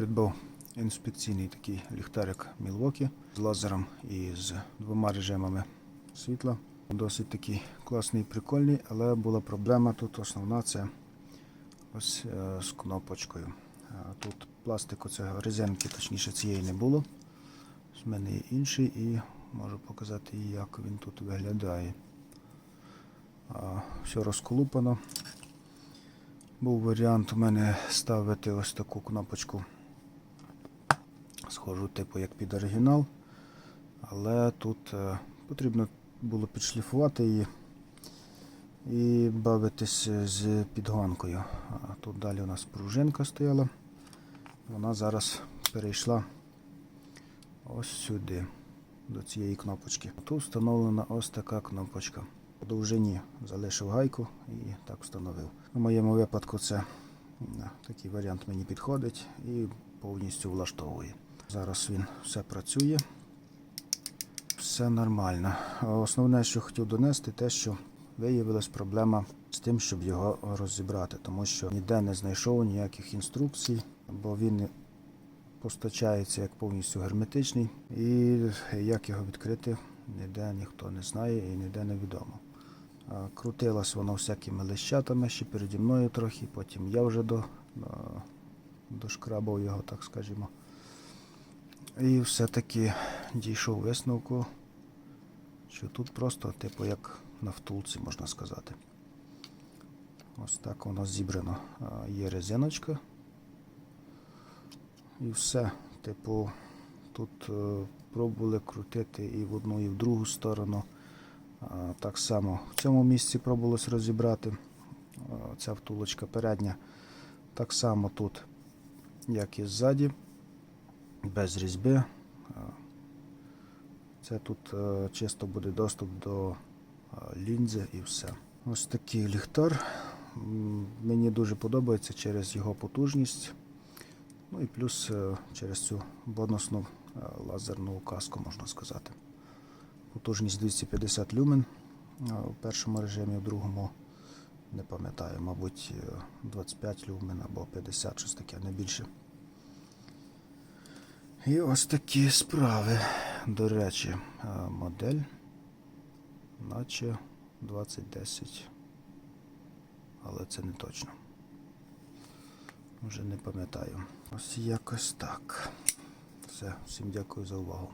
придбав інспекційний такий ліхтарик Milwaukee з лазером і з двома режимами світла. Досить такий класний, прикольний, але була проблема тут основна це ось е, з кнопочкою. А Тут пластику цього резинки, точніше цієї не було. З мене є інший і можу показати, як він тут виглядає. А, Все розколупано. Був варіант у мене ставити ось таку кнопочку. Схожу, типу, як під оригінал. Але тут е, потрібно було підшліфувати її і бавитись з підгонкою. А тут далі у нас пружинка стояла. Вона зараз перейшла ось сюди, до цієї кнопочки. Тут встановлена ось така кнопочка. По довжині залишив гайку і так встановив. У моєму випадку це такий варіант мені підходить і повністю влаштовує. Зараз він все працює. Все нормально. Основне, що хотів донести, те, що виявилась проблема з тим, щоб його розібрати, тому що ніде не знайшов ніяких інструкцій, бо він постачається як повністю герметичний, і як його відкрити, ніде ніхто не знає і ніде не відомо. А, Крутилось воно всякими лищатами ще переді мною трохи, потім я вже до, дошкрабав його, так скажімо. І все-таки дійшов висновку, що тут просто, типу, як на втулці, можна сказати. Ось так воно зібрано. А, Є резиночка. І все. Типу, тут е, пробували крутити і в одну, і в другу сторону. Так само в цьому місці пробувалось розібрати. Ця втулочка передня. Так само тут, як і ззаді, без різьби. Це тут е, чисто буде доступ до лінзи і все. Ось такий ліхтар. Мені дуже подобається через його потужність. Ну і плюс е, через цю бонусну е, лазерну указку, можна сказати. Потужність 250 люмен е, у першому режимі, у другому не пам'ятаю, мабуть, е, 25 люмен або 50, щось таке, не більше. І ось такі справи. До речі, е, модель, наче 2010. Але це не точно. Вже не пам'ятаю. Ось якось так. Все, всім дякую за увагу.